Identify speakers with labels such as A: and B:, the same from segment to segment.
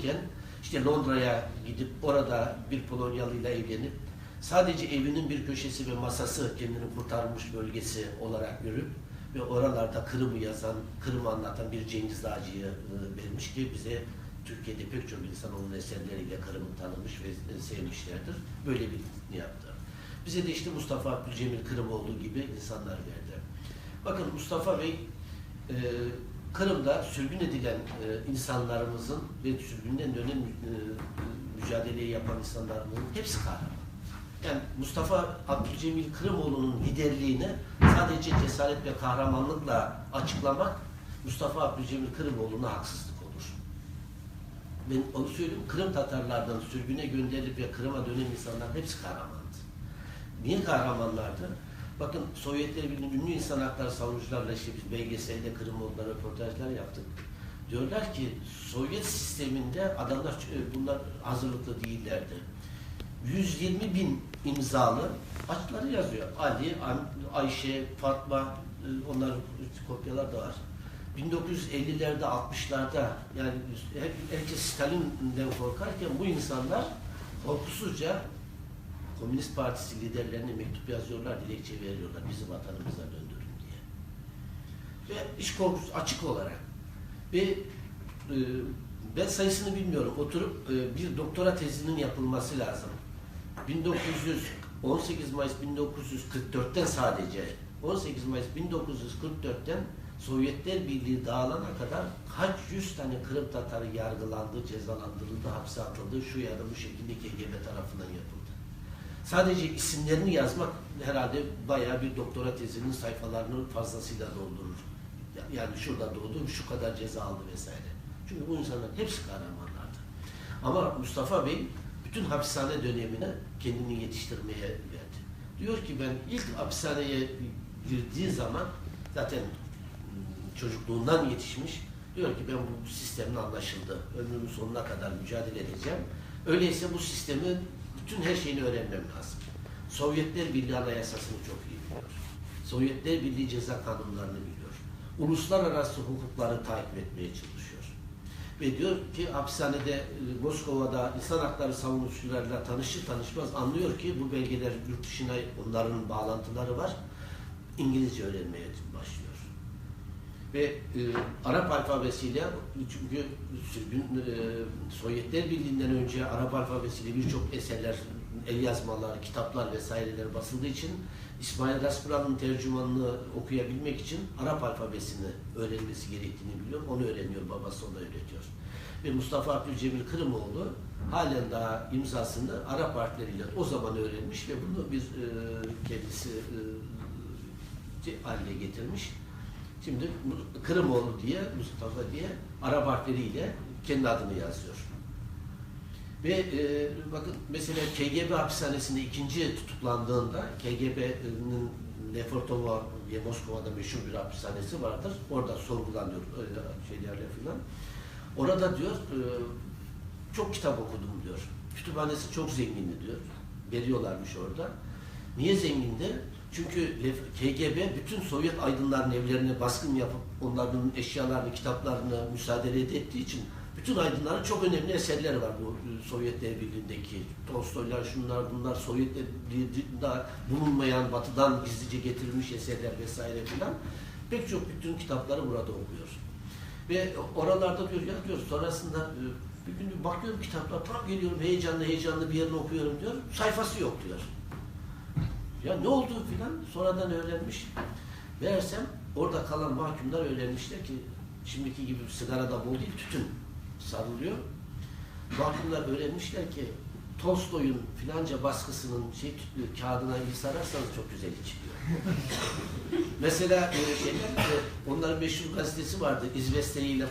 A: takılırken işte Londra'ya gidip orada bir Polonyalıyla evlenip sadece evinin bir köşesi ve masası kendini kurtarmış bölgesi olarak görüp ve oralarda Kırım'ı yazan, Kırım'ı anlatan bir Cengiz Dağcı'yı e, vermiş ki bize Türkiye'de pek çok insan onun eserleriyle Kırım'ı tanımış ve e, sevmişlerdir. Böyle bir yaptı. Bize de işte Mustafa Abdülcemil Kırımoğlu gibi insanlar verdi. Bakın Mustafa Bey e, Kırım'da sürgün edilen e, insanlarımızın ve sürgünden dönen e, mücadeleyi yapan insanlarımızın hepsi kahraman. Yani Mustafa Abdülcemil Kırımoğlu'nun liderliğini sadece cesaret ve kahramanlıkla açıklamak Mustafa Abdülcemil Kırımoğlu'na haksızlık olur. Ben onu söyleyeyim, Kırım Tatarlardan sürgüne gönderilip ve Kırım'a dönen insanlar hepsi kahramandı. Niye kahramanlardı? Bakın Sovyetler Birliği'nin ünlü insan hakları savunucularla işte biz belgeselde Kırımoğlu'na röportajlar yaptık. Diyorlar ki Sovyet sisteminde adamlar e, bunlar hazırlıklı değillerdi. 120 bin imzalı açları yazıyor. Ali, Ayşe, Fatma, e, onların kopyalar da var. 1950'lerde, 60'larda yani hep, herkes Stalin'den korkarken bu insanlar korkusuzca Komünist Partisi liderlerine mektup yazıyorlar, dilekçe veriyorlar bizi vatanımıza döndürün diye. Ve iş korkusu açık olarak. Ve e, ben sayısını bilmiyorum. Oturup e, bir doktora tezinin yapılması lazım. 1918 Mayıs 1944'ten sadece 18 Mayıs 1944'ten Sovyetler Birliği dağılana kadar kaç yüz tane Kırım Tatarı yargılandı, cezalandırıldı, hapse atıldı, şu ya da bu şekilde KGB tarafından yapıldı. Sadece isimlerini yazmak herhalde bayağı bir doktora tezinin sayfalarını fazlasıyla doldurur. Yani şurada doğdu, şu kadar ceza aldı vesaire. Çünkü bu insanların hepsi kahramanlardı. Ama Mustafa Bey bütün hapishane dönemine kendini yetiştirmeye verdi. Diyor ki ben ilk hapishaneye girdiği zaman zaten çocukluğundan yetişmiş. Diyor ki ben bu sistemle anlaşıldı. Ömrümün sonuna kadar mücadele edeceğim. Öyleyse bu sistemin bütün her şeyini öğrenmem lazım. Sovyetler Birliği Anayasasını çok iyi biliyor. Sovyetler Birliği ceza kanunlarını biliyor. Uluslararası hukukları takip etmeye çalışıyor. Ve diyor ki hapishanede e, Moskova'da insan hakları savunucularıyla tanışır tanışmaz anlıyor ki bu belgeler yurt dışına onların bağlantıları var. İngilizce öğrenmeye başlıyor. Ve e, Arap alfabesiyle çünkü sürgün, e, Sovyetler Birliği'nden önce Arap alfabesiyle birçok eserler, el yazmalar, kitaplar vesaireler basıldığı için İsmail Raspuran'ın tercümanını okuyabilmek için Arap alfabesini öğrenmesi gerektiğini biliyor. Onu öğreniyor, babası ona öğretiyor. Ve Mustafa Abdülcemil Kırımoğlu halen daha imzasını Arap harfleriyle o zaman öğrenmiş ve bunu bir e, kendisi e, haline getirmiş. Şimdi Kırımoğlu diye, Mustafa diye Arap harfleriyle kendi adını yazıyor. Ve e, bakın mesela KGB hapishanesinde ikinci tutuklandığında KGB'nin Lefortovo diye Moskova'da meşhur bir hapishanesi vardır. Orada sorgulanıyor öyle şeylerle filan. Orada diyor e, çok kitap okudum diyor. Kütüphanesi çok zengindi diyor. Veriyorlarmış orada. Niye zengindi? Çünkü KGB bütün Sovyet aydınların evlerine baskın yapıp onların eşyalarını, kitaplarını müsaade ettiği için bütün aydınların çok önemli eserleri var bu e, Sovyetler Birliği'ndeki. Tolstoylar, şunlar bunlar Sovyetler Birliği'nde bulunmayan, batıdan gizlice getirilmiş eserler vesaire filan. Pek çok bütün kitapları burada okuyor. Ve oralarda diyor ya diyor sonrasında e, bir gün bakıyorum kitaplar tam geliyorum heyecanlı heyecanlı bir yerini okuyorum diyor. Sayfası yok diyor. Ya ne oldu filan sonradan öğrenmiş. Meğersem orada kalan mahkumlar öğrenmişler ki şimdiki gibi sigara da bol değil tütün sarılıyor. Mahkumlar öğrenmişler ki Tolstoy'un filanca baskısının şey tütlü kağıdına iyi sararsanız çok güzel içiliyor. Mesela e, şeyler, e, onların meşhur gazetesi vardı. İzvestiya ile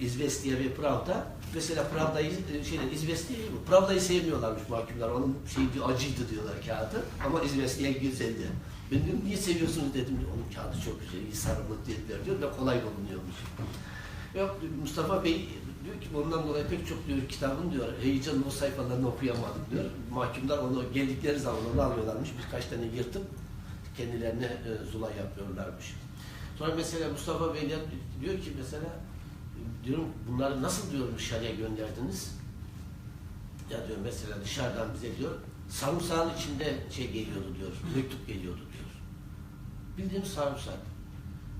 A: İzvestiya ve Pravda. Mesela Pravda'yı e, şeyler İzvestiya'yı mı? Pravda'yı sevmiyorlarmış mahkumlar. Onun şeyi diyor, acıydı diyorlar kağıdı. Ama İzvestiya güzeldi. Ben diyorum niye seviyorsunuz dedim. Onun kağıdı çok güzel, iyi sarılık dediler diyor ve kolay bulunuyormuş. Yok Mustafa Bey diyor ki ondan dolayı pek çok diyor kitabın diyor heyecanlı o sayfalarını okuyamadım diyor. Mahkumlar onu geldikleri zaman onu alıyorlarmış. Birkaç tane yırtıp kendilerine e, zula yapıyorlarmış. Sonra mesela Mustafa Bey diyor ki mesela diyorum bunları nasıl diyorum dışarıya gönderdiniz? Ya diyor mesela dışarıdan bize diyor sarımsağın içinde şey geliyordu diyor, mektup geliyordu diyor. Bildiğimiz sarımsak.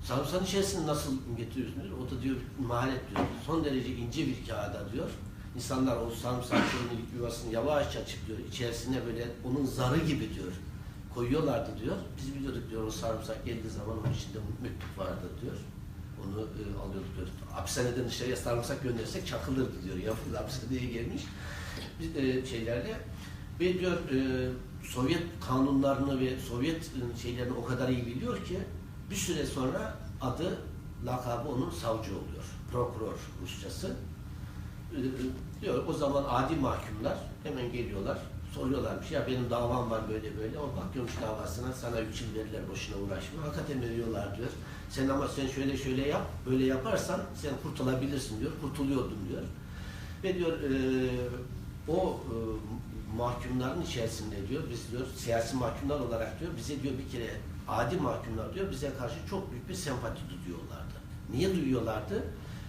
A: Sarımsağın içerisini nasıl getiriyorsun diyor. O da diyor maharet diyor. Son derece ince bir kağıda diyor. İnsanlar o sarımsak şeyini yuvasını yavaşça açıp diyor. içerisine böyle onun zarı gibi diyor. Koyuyorlardı diyor. Biz biliyorduk diyor o sarımsak geldiği zaman onun içinde mektup vardı diyor. Onu e, alıyorduk diyor. Hapishaneden dışarıya sarımsak göndersek çakılırdı diyor. Yapıldı hapishaneye gelmiş. Biz e, şeylerle ve diyor e, Sovyet kanunlarını ve Sovyet e, şeylerini o kadar iyi biliyor ki bir süre sonra adı, lakabı onun savcı oluyor. Prokuror Rusçası. E, diyor o zaman adi mahkumlar hemen geliyorlar. Soruyorlarmış ya benim davam var böyle böyle. O bakıyormuş davasına sana üç verirler boşuna uğraşma. Hakikaten veriyorlar diyor. Sen ama sen şöyle şöyle yap. Böyle yaparsan sen kurtulabilirsin diyor. Kurtuluyordun diyor. Ve diyor e, o e, mahkumların içerisinde diyor biz diyor siyasi mahkumlar olarak diyor bize diyor bir kere adi mahkumlar diyor bize karşı çok büyük bir sempati duyuyorlardı. Niye duyuyorlardı?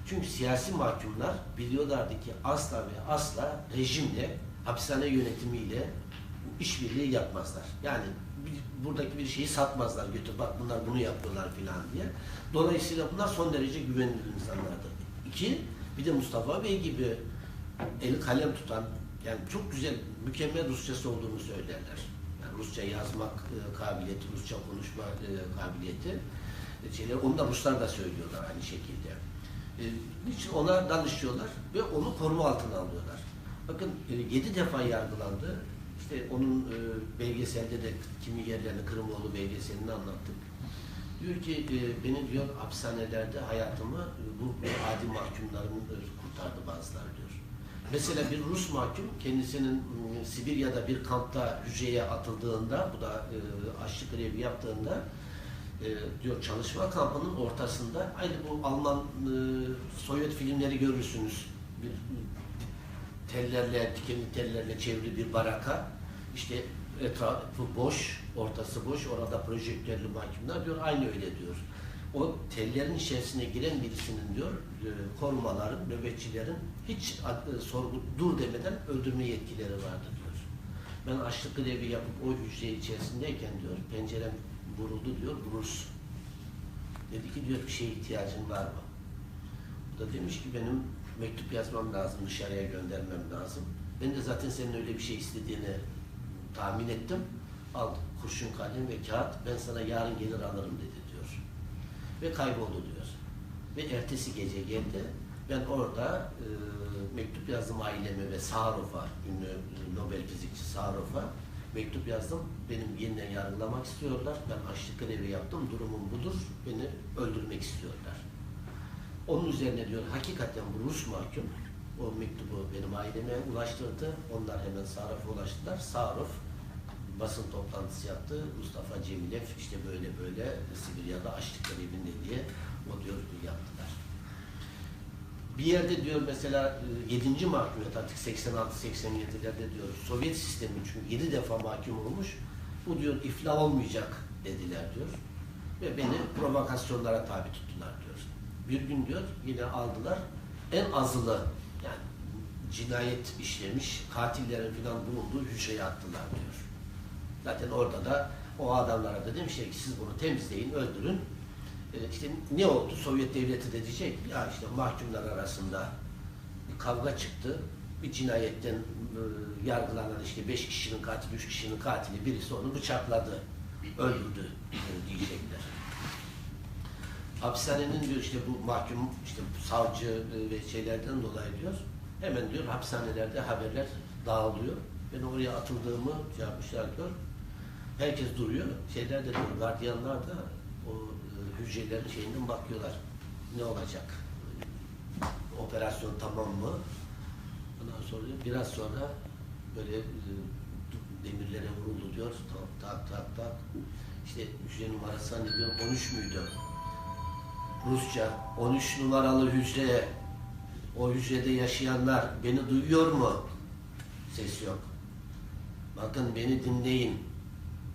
A: Çünkü siyasi mahkumlar biliyorlardı ki asla ve asla rejimle, hapishane yönetimiyle işbirliği yapmazlar. Yani buradaki bir şeyi satmazlar götür bak bunlar bunu yapıyorlar filan diye. Dolayısıyla bunlar son derece güvenilir insanlardır. İki, bir de Mustafa Bey gibi eli kalem tutan, yani çok güzel, mükemmel Rusçası olduğunu söylerler. Yani Rusça yazmak e, kabiliyeti, Rusça konuşma e, kabiliyeti. E, şeyler, onu da Ruslar da söylüyorlar aynı şekilde. E, niçin ona danışıyorlar ve onu koruma altına alıyorlar. Bakın e, yedi defa yargılandı. İşte onun e, belgeselde de kimi yerlerini Kırımoğlu belgeselini anlattık. Diyor ki e, beni diyor hapishanelerde hayatımı bu adi mahkumların e, kurtardı bazıları diyor. Mesela bir Rus mahkum kendisinin Sibirya'da bir kampta hücreye atıldığında, bu da açlık grevi yaptığında diyor çalışma kampının ortasında aynı bu Alman Sovyet filmleri görürsünüz. Bir tellerle, dikenli tellerle çevrili bir baraka. İşte etrafı boş, ortası boş. Orada projektörlü mahkumlar diyor. Aynı öyle diyor. O tellerin içerisine giren birisinin diyor e, korumaların, nöbetçilerin hiç e, sorgu dur demeden öldürme yetkileri vardı diyor. Ben açlık grevi yapıp o hücre içerisindeyken diyor pencerem vuruldu diyor Rus. Dedi ki diyor bir şeye ihtiyacın var mı? Bu da demiş ki benim mektup yazmam lazım, dışarıya göndermem lazım. Ben de zaten senin öyle bir şey istediğini tahmin ettim. Al kurşun kalem ve kağıt, ben sana yarın gelir alırım dedi diyor. Ve kayboldu diyor. Ve ertesi gece geldi. Ben orada e, mektup yazdım aileme ve Sarof'a, ünlü e, Nobel fizikçi Sarof'a mektup yazdım. Benim yeniden yargılamak istiyorlar. Ben açlık grevi yaptım. Durumum budur. Beni öldürmek istiyorlar. Onun üzerine diyor hakikaten bu Rus mahkum o mektubu benim aileme ulaştırdı. Onlar hemen Sarof'a ulaştılar. Sarof basın toplantısı yaptı. Mustafa Cemilev işte böyle böyle Sibirya'da açlık grevinde diye o diyor yaptılar. Bir yerde diyor mesela 7. mahkumiyet artık 86-87'lerde diyor Sovyet sistemi çünkü 7 defa mahkum olmuş. Bu diyor iflah olmayacak dediler diyor. Ve beni provokasyonlara tabi tuttular diyor. Bir gün diyor yine aldılar en azılı yani cinayet işlemiş katillerin falan bulunduğu hücreye attılar diyor. Zaten orada da o adamlara da demişler ki siz bunu temizleyin, öldürün. E, işte ne oldu? Sovyet devleti de diyecek ya işte mahkumlar arasında bir kavga çıktı. Bir cinayetten e, yargılanan işte beş kişinin katili, üç kişinin katili birisi onu bıçakladı, öldürdü diyecekler. Hapishanenin diyor işte bu mahkum işte savcı e, ve şeylerden dolayı diyor hemen diyor hapishanelerde haberler dağılıyor. Ben oraya atıldığımı şey yapmışlar diyor. Herkes duruyor. Şeyler de diyor, gardiyanlar da o e, hücrelerin şeyinden bakıyorlar. Ne olacak? Operasyon tamam mı? Ondan sonra biraz sonra böyle e, demirlere vuruldu diyor. Tak tak tak tak. İşte hücre numarası hani diyor 13 müydü? Rusça 13 numaralı hücre o hücrede yaşayanlar beni duyuyor mu? Ses yok. Bakın beni dinleyin.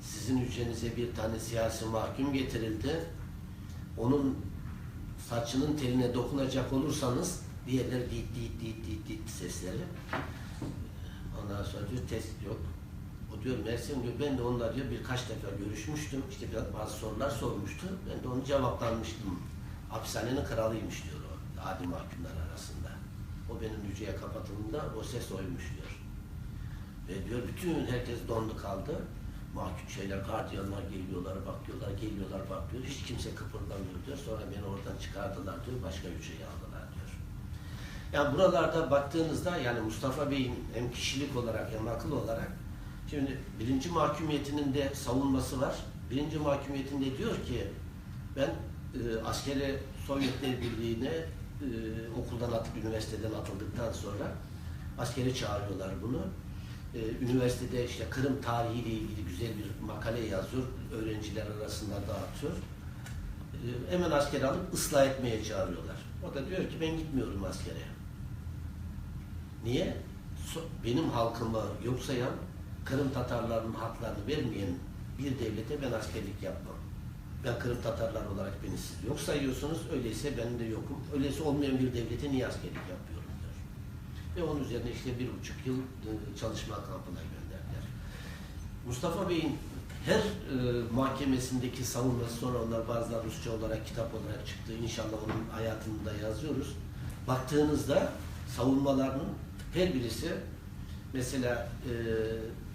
A: Sizin hücrenize bir tane siyasi mahkum getirildi. Onun saçının teline dokunacak olursanız diğerleri dit dit dit dit dit sesleri. Ondan sonra diyor test yok. O diyor Mersin diyor ben de onunla diyor birkaç defa görüşmüştüm. İşte biraz bazı sorular sormuştu. Ben de onu cevaplanmıştım. Hapishanenin kralıymış diyor o adi mahkumlar arasında. O benim hücreye kapatıldığında o ses oymuş diyor. Ve diyor bütün herkes dondu kaldı. Mahkum şeyler, gardiyanlar geliyorlar, bakıyorlar, geliyorlar, bakıyor. Hiç kimse kıpırdamıyor diyor. Sonra beni oradan çıkardılar diyor. Başka hücreye aldılar diyor. Yani buralarda baktığınızda yani Mustafa Bey'in hem kişilik olarak hem akıl olarak şimdi birinci mahkumiyetinin de savunması var. Birinci mahkumiyetinde diyor ki ben e, askeri Sovyetler Birliği'ne e, okuldan atıp üniversiteden atıldıktan sonra askere çağırıyorlar bunu. E, üniversitede işte Kırım tarihiyle ilgili güzel bir makale yazıyor. Öğrenciler arasında dağıtıyor. E, hemen askere alıp ıslah etmeye çağırıyorlar. O da diyor ki ben gitmiyorum askere. Niye? So- Benim halkımı yok sayan, Kırım Tatarlarının haklarını vermeyen bir devlete ben askerlik yapmam. Ben Kırım Tatarlar olarak beni siz yok sayıyorsunuz, öyleyse ben de yokum. Öyleyse olmayan bir devlete niye askerlik yapıyorum diyor. Ve onun üzerine işte bir buçuk yıl e, çalışma kampına gönderdiler. Mustafa Bey'in her e, mahkemesindeki savunması sonra onlar bazıları Rusça olarak kitap olarak çıktı. İnşallah onun hayatını da yazıyoruz. Baktığınızda savunmalarının her birisi mesela e,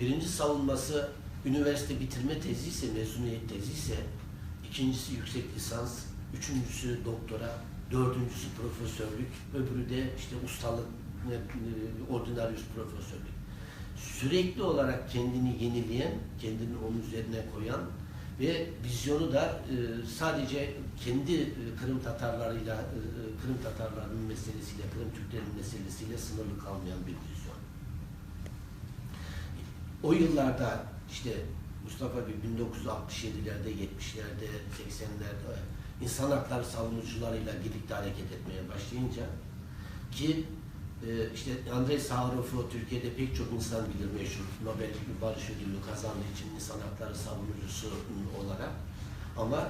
A: birinci savunması üniversite bitirme tezi ise, mezuniyet tezi ise ikincisi yüksek lisans, üçüncüsü doktora, dördüncüsü profesörlük, öbürü de işte ustalık, e, ordinaryus profesörlük. Sürekli olarak kendini yenileyen, kendini onun üzerine koyan ve vizyonu da e, sadece kendi e, Kırım Tatarlarıyla, Kırım Tatarlarının meselesiyle, Kırım Türklerinin meselesiyle sınırlı kalmayan bir vizyon. O yıllarda işte Mustafa Bey 1967'lerde, 70'lerde, 80'lerde insan hakları savunucularıyla birlikte hareket etmeye başlayınca ki e, işte Andrei Sakharov'u Türkiye'de pek çok insan bilir meşhur Nobel Barış Ödülü kazandığı için insan hakları savunucusu olarak ama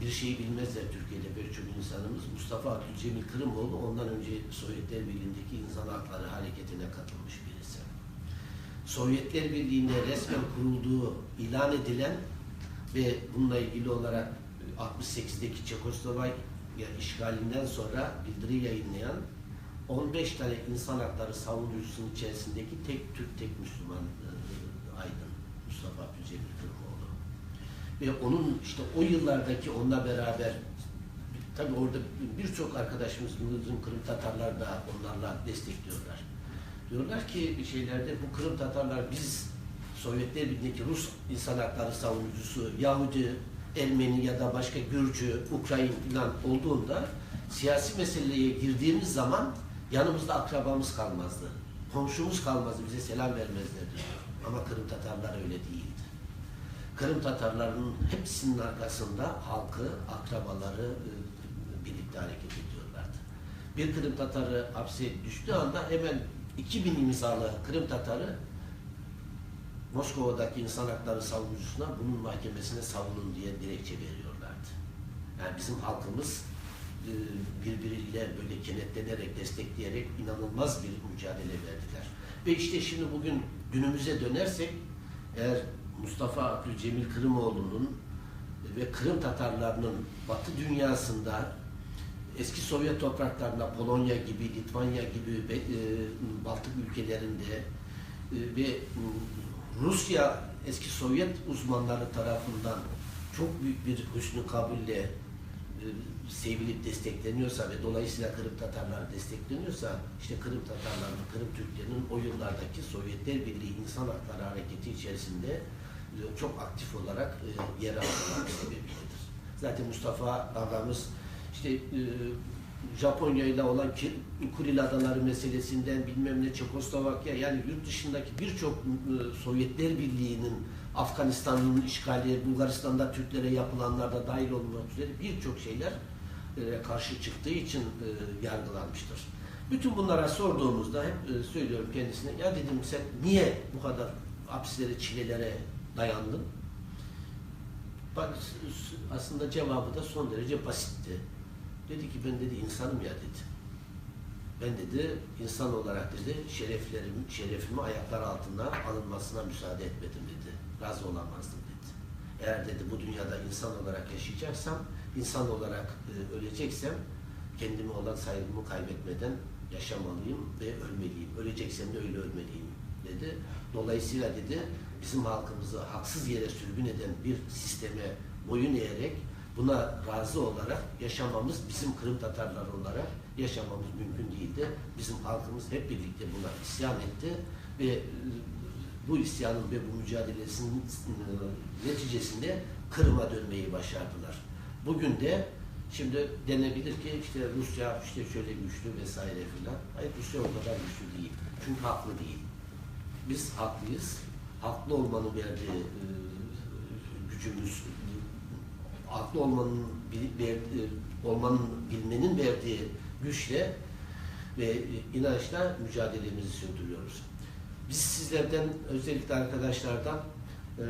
A: bir şeyi bilmezler Türkiye'de pek çok insanımız. Mustafa Abdülcemil Kırımoğlu ondan önce Sovyetler Birliği'ndeki insan hakları hareketine katılmış birisi. Sovyetler Birliği'nde resmen kurulduğu ilan edilen ve bununla ilgili olarak 68'deki Çekoslovakya işgalinden sonra bildiri yayınlayan 15 tane insan hakları savunucusunun içerisindeki tek Türk, tek Müslüman e, aydın Mustafa Abdülcemil Kırımoğlu. Ve onun işte o yıllardaki onunla beraber tabi orada birçok arkadaşımız Kırım Tatarlar da onlarla destekliyorlar. Diyorlar ki şeylerde bu Kırım Tatarlar biz Sovyetler Birliği'ndeki Rus insan hakları savunucusu, Yahudi, Ermeni ya da başka Gürcü, Ukrayna falan olduğunda siyasi meseleye girdiğimiz zaman yanımızda akrabamız kalmazdı. Komşumuz kalmazdı, bize selam vermezlerdi. Ama Kırım Tatarlar öyle değildi. Kırım Tatarlarının hepsinin arkasında halkı, akrabaları e, birlikte hareket ediyorlardı. Bir Kırım Tatarı hapse düştüğü anda hemen 2000 imzalı Kırım Tatarı Moskova'daki insan hakları savunucusuna bunun mahkemesine savunun diye dilekçe veriyorlardı. Yani bizim halkımız e, birbiriyle böyle kenetlenerek, destekleyerek inanılmaz bir mücadele verdiler. Ve işte şimdi bugün günümüze dönersek eğer Mustafa Abdülcemil Kırımoğlu'nun ve Kırım Tatarlarının Batı dünyasında eski Sovyet topraklarında Polonya gibi, Litvanya gibi e, Baltık ülkelerinde e, ve Rusya eski Sovyet uzmanları tarafından çok büyük bir hüsnü kabulle e, sevilip destekleniyorsa ve dolayısıyla Kırım Tatarlar destekleniyorsa işte Kırım Tatarlarının, Kırım Türklerinin o yıllardaki Sovyetler Birliği İnsan Hakları Hareketi içerisinde e, çok aktif olarak e, yer almaları sebebiyledir. Zaten Mustafa ağamız işte e, Japonya ile olan Kuril Adaları meselesinden bilmem ne Çekoslovakya yani yurt dışındaki birçok e, Sovyetler Birliği'nin Afganistan'ın işgali, Bulgaristan'da Türklere yapılanlarda dahil olmak üzere birçok şeyler e, karşı çıktığı için e, yargılanmıştır. Bütün bunlara sorduğumuzda hep e, söylüyorum kendisine ya dedim sen niye bu kadar hapislere, çilelere dayandın? Bak aslında cevabı da son derece basitti. Dedi ki ben dedi insanım ya dedi. Ben dedi insan olarak dedi şereflerim, şerefimi ayaklar altına alınmasına müsaade etmedim dedi. Razı olamazdım dedi. Eğer dedi bu dünyada insan olarak yaşayacaksam, insan olarak e, öleceksem kendime olan saygımı kaybetmeden yaşamalıyım ve ölmeliyim. Öleceksem de öyle ölmeliyim dedi. Dolayısıyla dedi bizim halkımızı haksız yere sürgün eden bir sisteme boyun eğerek buna razı olarak yaşamamız bizim Kırım Tatarlar olarak yaşamamız mümkün değildi. Bizim halkımız hep birlikte buna isyan etti ve e, bu isyanın ve bu mücadelesinin e, neticesinde Kırım'a dönmeyi başardılar. Bugün de şimdi denebilir ki işte Rusya işte şöyle güçlü vesaire filan. Hayır Rusya o kadar güçlü değil. Çünkü haklı değil. Biz haklıyız. Haklı olmanın verdiği e, gücümüz, haklı olmanın verdiği, olmanın bilmenin verdiği güçle ve inançla mücadelemizi sürdürüyoruz. Biz sizlerden özellikle arkadaşlardan e,